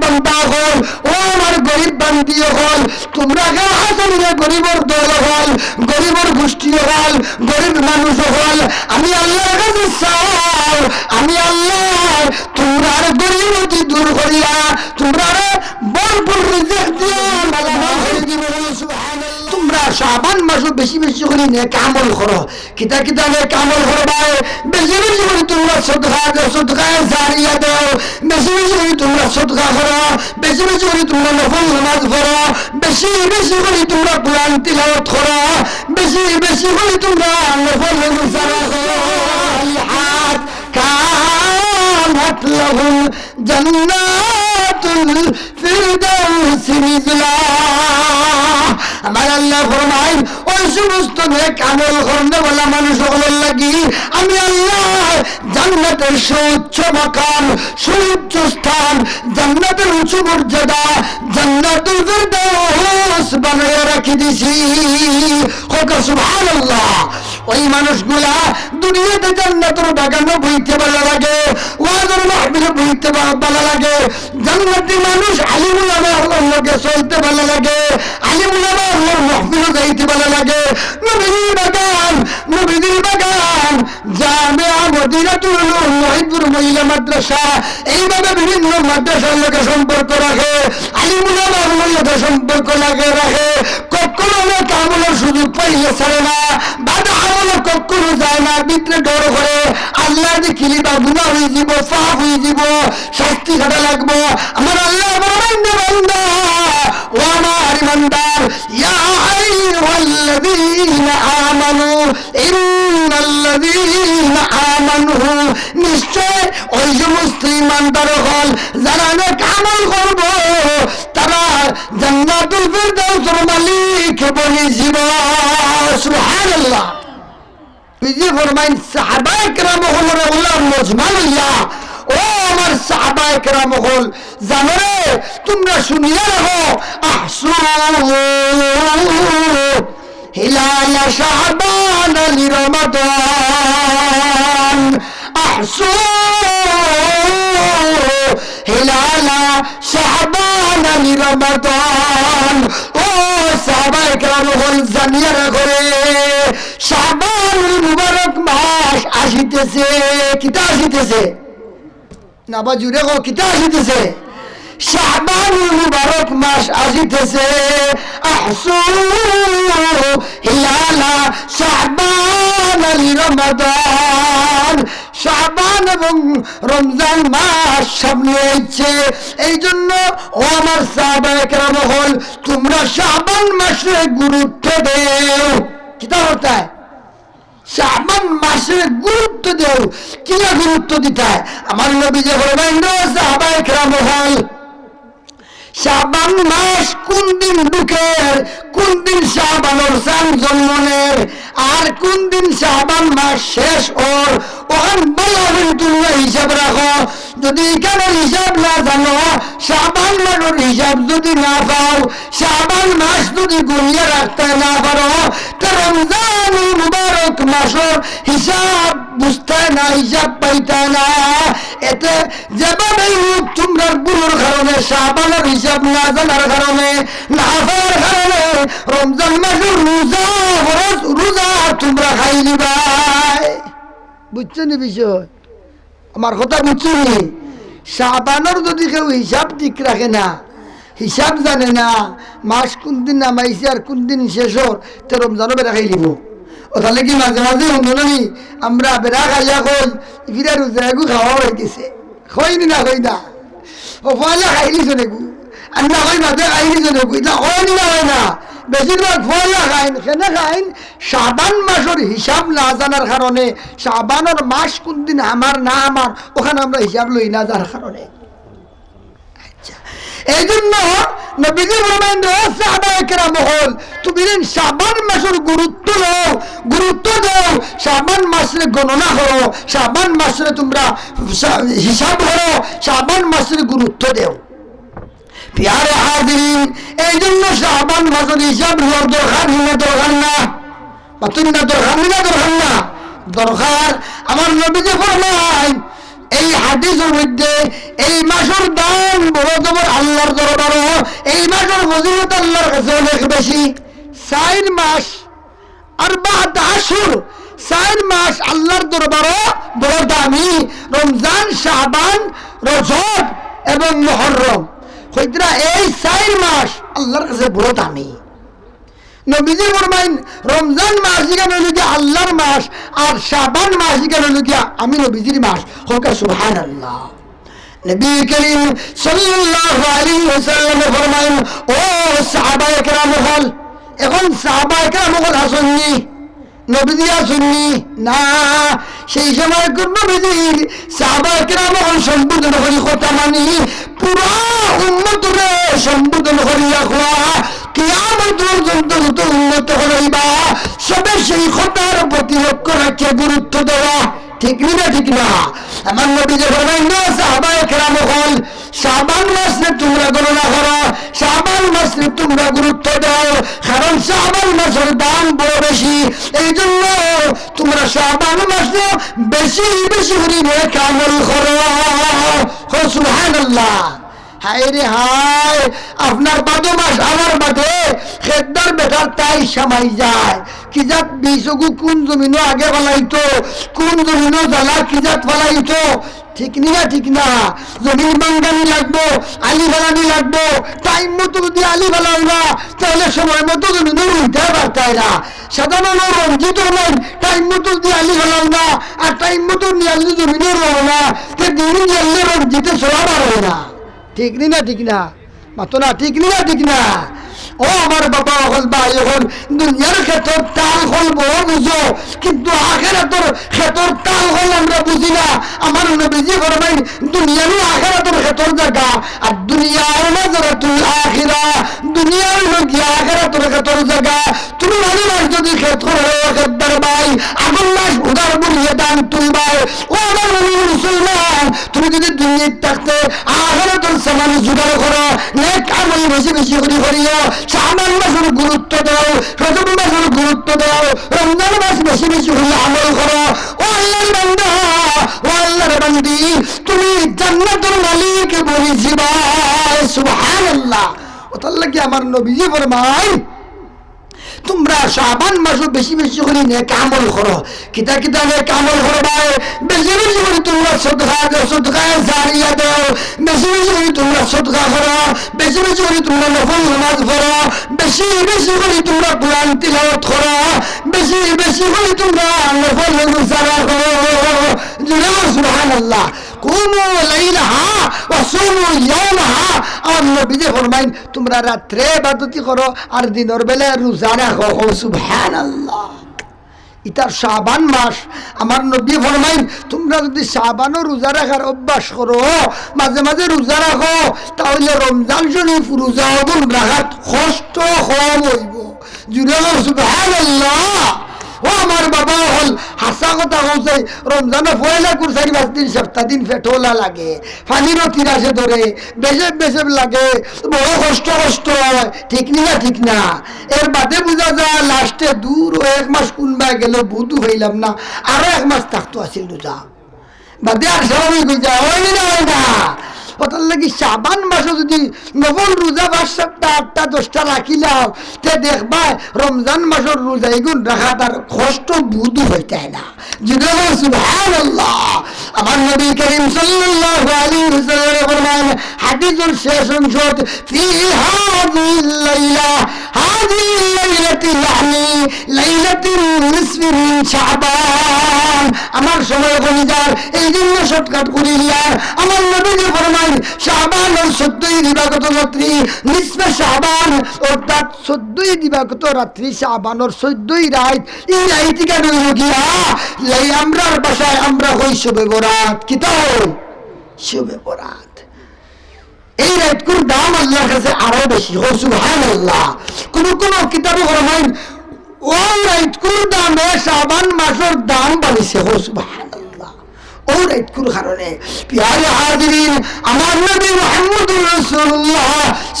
বান্দা হল, ও আমার তোমরা দল হল, গরিবর গোষ্ঠী হল, গরিব মানুষ হল? আমি আল্লাহর কাছে চাও আমি আল্লাহ তোমরার গরিবতি দূর করিয়া তোমরার ভরপুর রিজিক দিয়া শাবান মাসও বেশি বেশি করে নে কামল করো। কিতা কিতা নে কামল করো ভাই বেশি বেশি করে তোমরা সদকা দাও, সদকা জারিয়া দাও। বেশি বেশি করে তোমরা সদকা করো। বেশি বেশি করে তোমরা নফল নামাজ পড়ো। বেশি বেশি করে তোমরা কোরআন তিলাওয়াত করো। বেশি বেশি করে তোমরা নফল মুসারা করো কানাত লাহুম জান্নাতুল ফিরদাউস নিজলা আমার আল্লাহ ফরমাইন ওই সমস্ত নেক আমল করতে বলা মানুষ সকলের লাগি, আমি আল্লাহ জান্নাতের সুউচ্চ মাকাম সুউচ্চ স্থান, জান্নাতের উঁচু মর্যাদা জান্নাতুল ফিরদাউস বানায় রাখি দিছি। হোক সুবহানাল্লাহ। ওই মানুষগুলা দুনিয়াতে জান্নাতের বাগানে বইতে ভালো লাগে, ওয়াজের মাহফিলে বইতে ভালো লাগে। জান্নাতি মানুষ আলিমুল আল্লাহর লগে চলতে ভালো লাগে, আলিমুল আল্লাহর মাহফিলে যাইতে ভালো লাগে। নবীর বাগান নবীর বাগান জামিয়া মদিনাতুল ওয়াহিদুর মহিলা মাদ্রাসা, এইভাবে বিভিন্ন মাদ্রাসার লগে সম্পর্ক রাখে, আলিমুল আল্লাহর লগে সম্পর্ক লাগে, রাখে। কখনো কামলের সুযোগ পাইলে ছাড়ে না আমলে কখনো যায় না, ভিতরে ডর করে আল্লাহ দেখিলি বা গুণা হয়ে যাব, পাপ হয়ে যাব, শাস্তি খাটা লাগবো। আমার আল্লাহ না বান্দা, ও আমার ইমানদার ইয়া আইয়ুহাল্লাযীনা আমানু, ইন্নাল্লাযীনা আমানু, নিশ্চয় ওই সমস্ত ইমানদার হল, যারা নেক আমল করব, তারা জান্নাতুল ফিরদাউসের মালিক বনি জীব সুবহানাল্লাহ। বিজি ফরমাইন, সাহাবায়ে কেরাম হল আল্লাহ মজমা লইয়া, ও আমার সাহাবায়ে কেরাম হল জানো রে, তোমরা শুনিয়া রাখো আহসু হিলাল শাহবান আলী রমাদান আহসু হিলাল শাহবান আলী রমাদান। ও সাহাবায়ে কেরাম হল জানিয়া রাখো রে। শাবান মুবারক মাস আসিতেছে, কিতা আসিতেছে? না বা জুড়ে গো কিতা আসিতেছে? শাবান মুবারক মাস আসিতেছে আহসু হিলালা শাবান আলী রমাদান। শাবান এবং রমজান মাস সামনে হচ্ছে এই জন্য ও আমার সাহাবায়ে কেরাম হল, তোমরা শাবান মাসে গুরুত্ব দেও। কিতা হতা শাবান মাসে গুরুত্ব দেও, কিনা গুরুত্ব দিতে আমার নবী যে বলবেন হল শাবান মাস কোন দিন ঢুকের কোন দিন শাবানোর সান জন্মনের, আর কোন দিন শাবান মাস শেষ ওর ওখান করে হিসাব রাখো। যদি এখানে হিসাব না জানো শাবান মাসের হিসাব যদি না পাও শাবান মাস যদি গুলিয়ে রাখতে না পারো, তো রমজান মুবারক মাসের হিসাব বুঝতে না, হিসাব পাইতে না। এতে যেভাবে হোক তোমরা গুলোর কারণে শাবানের হিসাব না জানার কারণে, না হওয়ার কারণে, রমজান মাসের রোজা রোজা তোমরা খাই নিবাই বুঝছ নি বিষয়? আমার কথা বুঝছ নি শাবানোর যদি কেউ হিসাব ঠিক রাখে না, হিসাব জানে না, মাস কোন দিন নামাইছে আর কোন দিন শেষ হর তো রমজানও বেড়া খাই দিব। তাহলে কি মাঝে মাঝে শুনি আমরা বেড়া খাইয়া কই ফিরা রোজা এগু খাওয়া হয়ে গেছে। খয়নি না কই না। ও ফয়লা খাইলি চলেগু আর না কই মাঝে খাইলি চলেগু এটা হয়নি না, হয় না। বেশিরভাগ ফয়লা খাইন কেনে খাইন শাবান মাসের হিসাব না জানার কারণে শাবানের মাস কোন দিন আমার না আমার, ওখানে আমরা হিসাব লই না যার কারণে। আচ্ছা এই জন্য নবীজি বলবেন সাহাবায়ে কেরাম, হল, তুমি শাবান মাসের গুরুত্ব দাও গুরুত্ব দাও শাবান মাসের গণনা করো শাবান মাসের তোমরা হিসাব করো শাবান মাসের গুরুত্ব দেও। পিয়ারে হাজিরিন এই জন্য শাহবান মাসের হিসাব হওয়ার দরকার না দরকার না। পাতুন না দরকার না দরকার না। দরকার আমার নবীকে ফরমায়, এই হাদিসের মধ্যে এই মাসের দাম বড় তোমার আল্লাহর দরবারও এই মাসের ফজিলত আল্লাহর কাছে অনেক বেশি। চার মাস আর বাদ আসুর, চার মাস আল্লাহর দরবারও বড় দামি। রমজান, শাহবান, রজব এবং মহরম। হইতরা এই চার মাস আল্লাহর কাছে বড় দামি। নবীজি ফরমাইন রমজান মাস যেখানে হইল গিয়া আল্লাহর মাস আর শাবান মাস যেখানে হইল গিয়া আমি নবীজির মাস? হোক সুবহান আল্লাহ নবী করিম সাল্লাল্লাহু আলাইহি ওয়াসাল্লাম ফরমাইন ও সাহাবায়ে কেরাম হল, এখন সাহাবায়ে কেরাম হল আসেননি, নবীজি আসেননি। না, সেই সময় কোন নবীজির সাহাবায়ে কেরাম হল সম্বোধন করি কথা মানি পুরা উম্মতরে সম্বোধন করি রাখা কিয়ামত পর্যন্ত যত উন্নত হইবা, সবে সেই কথার প্রতি লক্ষ্য রাখে গুরুত্ব দেওয়া। ঠিক না ঠিক না? আমার নবী যে ফরমাইন না, সাহাবায়ে কেরাম হল শাবান মাসে তোমরা গণনা করো শাবান মাসে তোমরা গুরুত্ব দাও, কারণ শাবান মাসের দাম বড় বেশি। এই জন্য তোমরা শাবান মাসে বেশি বেশি করে আমল করো। সুবহানাল্লাহ। হায় রে হায়, আপনার বাদো মাস আমার বাদে খেদার বেটার তাই সামাই যায়। কোন আগে ফেলাইতো, কোন জমিনও জ্বালা ফেলাইতো? ঠিক না ঠিক না। বাঙ্গানি লাগবো, আলি ফেলানি লাগবো টাইম মতো যদি আলি ফেলাই না, তাহলে সময় মতো জমিনও উঠতে পারতাই না। সাধারণ রঞ্জিত নয় টাইম মতো যদি আলি ফেলাও না, আর টাইম মতো নিয়ে জমিনও রো না সে দিন জ্বাললে রঞ্জিতে সরা পারবে না। ঠিক নি না, ঠিক না মাতো না, ঠিক নি না, ঠিক না ও আমার বাবা হল ভাই, এখন দুনিয়ার ক্ষেত্র তাল হল বড় বুঝো কিন্তু আখেরাতর ক্ষেত্র তাল হল আমরা বুঝি না। আমার নবীজি ফরমাইন দুনিয়ারও আখেরাতর ক্ষেত্র জায়গা আর দুনিয়ার নাজরাতুল আখিরা দুনিয়ার লোকি আখেরাতর ক্ষেত্র জায়গা তুমি ভালো মাস যদি ক্ষেত্র হয়ে খেদ্দার ভাই আগুন মাস উদার বুড়িয়ে দান তুলবাই ও আমার মুসলমান তুমি যদি দুনিয়ার থাকতে আখেরাতর সামান জোগাড় করো নেক বেশি বেশি করে করিও শাবান মাসের গুরুত্ব দাও রজব মাসের গুরুত্ব দাও, রমজান মাস বেশি বেশি হলে আমল করো। ও আল্লাহর বান্দা, ও আল্লাহর বান্দি, তুমি জান্নাতুল মালিক বলি ভাই সুবহানাল্লাহ। ও তাহলে কি আমার নবীজি ফরমায় তোমরা শাবান মাসও বেশি বেশি করে নে কামল করো। কিতা কিতা নে কামল করো ভাই? বেশি বেশি করে তোমরা সদকা দাও, সদকা জারিয়া দাও। বেশি বেশি করে তোমরা সদকা করো। বেশি বেশি করে তোমরা নফল নামাজ পড়ো। বেশি বেশি করে তোমরা কোরআন তিলাওয়াত করো। বেশি বেশি করে তোমরা নফল মুসারা করো জুড়ে সুবহানাল্লাহ। কুমু লাইলাহা ওয়া সুমু ইয়াওমাহা। আর নবীজি ফরমাইন, তোমরা রাত্রে ইবাদতি করো আর দিনের বেলা রোজা রাখো। সুবহানাল্লাহ। ইতার শাবান মাস। আমার নবী ফরমাইন, তোমরা যদি শাবানও রোজা রাখার অভ্যাস করো, মাঝে মাঝে রোজা রাখো, তাহলে রমজান শরীফ রোজা হবন রাখাত কষ্ট কম হইব। জুড়ে সুবহানাল্লাহ। ও আমার বাবা হল হাসা কথা কইছে রমজানে পয়লা কুর চারি পাঁচ দিন, সপ্তাহ দিন ফেটোলা লাগে, পানিরও তিরাসে ধরে, বেজেব বেজেব লাগে বড় কষ্ট কষ্ট ঠিক না ঠিক না। এর বাদে বোঝা যায় লাস্টে দূর ও এক মাস কোনবা গেল, বুধু হইলাম না, আরও এক মাস থাকতো আছিল রোজা বাদে আর হয়ে যায় হয় না হয় না। ওটার লাগি সাবান মাসে যদি নবল রোজা পাঁচ সাতটা আটটা, দশটা রাখিলাম তে দেখবা রমজান মাসের রোজা এগুন রাখা তার কষ্ট বুধু হইতে না। সুবহানাল্লাহ। আমার নবী করিম সাল্লাল্লাহু আলাইহি ওয়াসাল্লাম ফরমান হাদিসের শেষ ইয়ানি লাইলাতুল নিসফি মিন শাবান। আমার সময় কলিজার এই জন্য শর্টকাট করিলাম আমার নবী যে ফরমান শাবানের চোদ্দই দিবাগত রাত্রি, নিসফে শাবান, অর্থাৎ চোদ্দই দিবাগত রাত্রি শাবানের চোদ্দই রাত। এই রাইতি কেন গিয়া লাই আমরার বাসায় আমরা হই শুভে বরাত। কি তো? শুভে বরাত। এই রাতকুর দাম আল্লাহর কাছে আরও বেশি। হো সুবহানাল্লাহ। কোন কোন কিতাবে ফরমাইন ও রাতকুর দামে শাবান মাসের দাম বাড়িছে হো সুবহানাল্লাহ ও রাইটকুর কারণে। পিয়ারে হাজিরিন, আমার নবী মুহাম্মদুর রাসূলুল্লাহ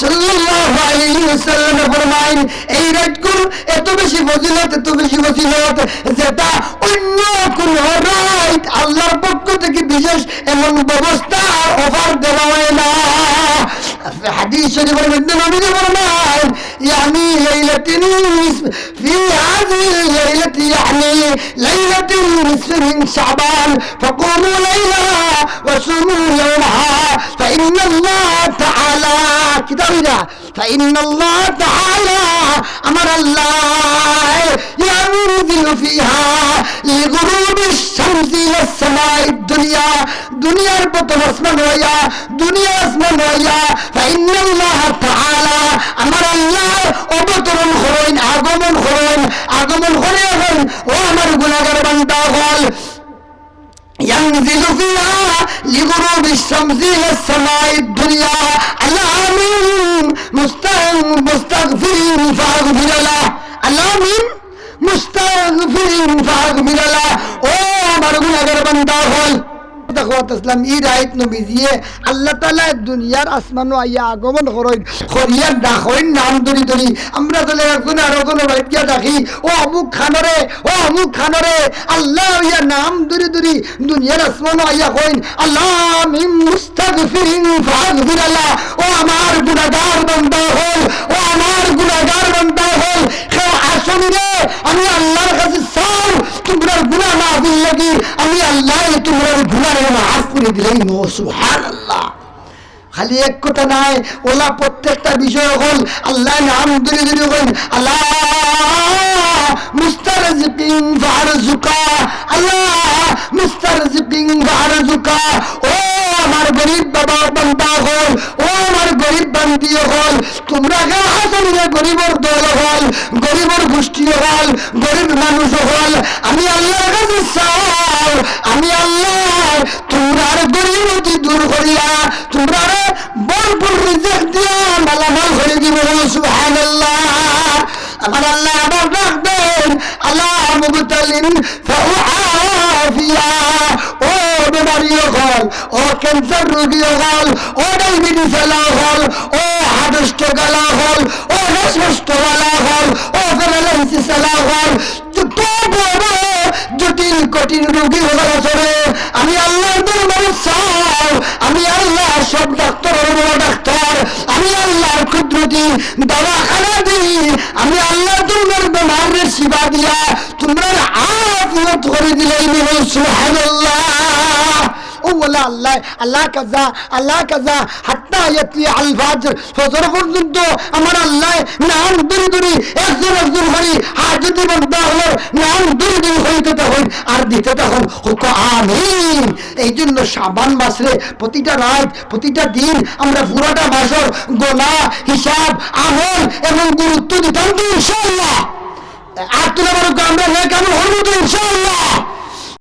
সাল্লাল্লাহু আলাইহি ওয়াসাল্লাম ফরমাইন, এই রাইটকুর এত বেশি ফজিলত, এত বেশি ফজিলত যেটা অন্য কোন রাইট আল্লাহর পক্ষ থেকে বিশেষ এমন ব্যবস্থা অফার দেওয়া হয় না। حديث شريف المدينة نبي فرمان يعني ليلة النصف في هذه الليلة يعني ليلة النصف من شعبان فقوموا ليلها وصوموا يومها فإن الله تعالى كتابنا فإن الله تعالى أمر الله ينزل فيها لغروب الشمس إلى السماء الدنيا دنيا البطن اسمان ويا دنيا اسمان ويا فإن الله تعالى أمر الله অবতরণ করেন আগমন করেন আগমন করে এখন ও আমার গুণাগার বান্দা হল ينزل فيها لغروب الشمس إلى السماء দুনিয়া, আল্লাহ আমিন। মুস্তাগফির ফাগফির লাহ আল্লাহ আমিন। মুস্তাগফির ফাগফির ও আমার গুনাহগার বান্দা হল। দেখওয়াত ইসলাম ই রাইত আল্লাহ তাআলা দুনিয়ার আসমান আইয়া আগমন করেন। করিয়া ডাকইন নাম ধরি ধরি। আমরা তো একজন আর কোন বাড়িতে গিয়া ডাকি ও অমুক খানরে, ও অমুক খানরে, আল্লাহ ইয়া নাম ধরি ধরি দুনিয়ার আসমান আইয়া কইন, আল্লাহ মিন মুস্তাগফিরিন ফাগফির লা ও আমার গুনাহগার বান্দা হল, ও আমার গুনাহগার বান্দা হল আসনি রে আমি আল্লাহর কাছে চাও তোমরা গুনাহ না লাগি আমি আল্লাহ তোমরা গুনাহ মাফ করে দিলেই নো সুবহানাল্লাহ। খালি এক কথা নাই, ওলা প্রত্যেকটা বিষয় হল, আল্লাহ নাম ধরে ধরে হল আল্লাহ মুস্তারজিকিন ফারজুকা আল্লাহ মুস্তারজিকিন ফারজুকা ও আমার গরিব বাবা বান্দা হল, ও আমার গরিব বান্দি হল। তোমরা কে হাসন গরিবর দল হল, গরিবর গোষ্ঠী হল, গরিব মানুষ হল? আমি আল্লাহর কাছে চাও আমি আল্লাহ তোমরা গরিবতি দূর করিয়া তোমরা ভরপুর রিজেক দিয়া মালামাল করে দিব সুবহানাল্লাহ। আমার আল্লাহ আমার রাখবেন, আল্লাহ মুবতালিন ও ক্যান্সার রোগী হল ও ডায়াবেটিস হল ও হার্ট গলা হল ও গলা হল ও প্যারালাইসিস হল জটিল কঠিন রোগী হল আসলে আমি আল্লাহর দরবারে চাও আমি আল্লাহ সব ডাক্তারের বড় ডাক্তার, আমি আল্লাহর কুদরতি দওয়াখানা দিই, আমি আল্লাহ তোমার বেমারের সেবা দিয়া তোমরা আফিয়ত করে দিলেই বলো, সুবহানাল্লাহ। ও আল্লাহ আল্লাহ কাজা আল্লাহ কাজা হাত্তা ইয়াতলি আল ফাজর পর্যন্ত আমার আল্লাহ নাম দূরে দূরে একজন একজন করে হাজতে বন্ধা হলো নাম দূরে দূরে হইতে তখন আর দিতে তখন হুক, আমিন। এই জন্য সাবান মাসে প্রতিটা রাত, প্রতিটা দিন আমরা পুরোটা মাসের গোনা, হিসাব, আমল এবং গুরুত্ব দিতাম ইনশাআল্লাহ। আর তোরা আমরা কেমন হইব তো, ইনশাআল্লাহ।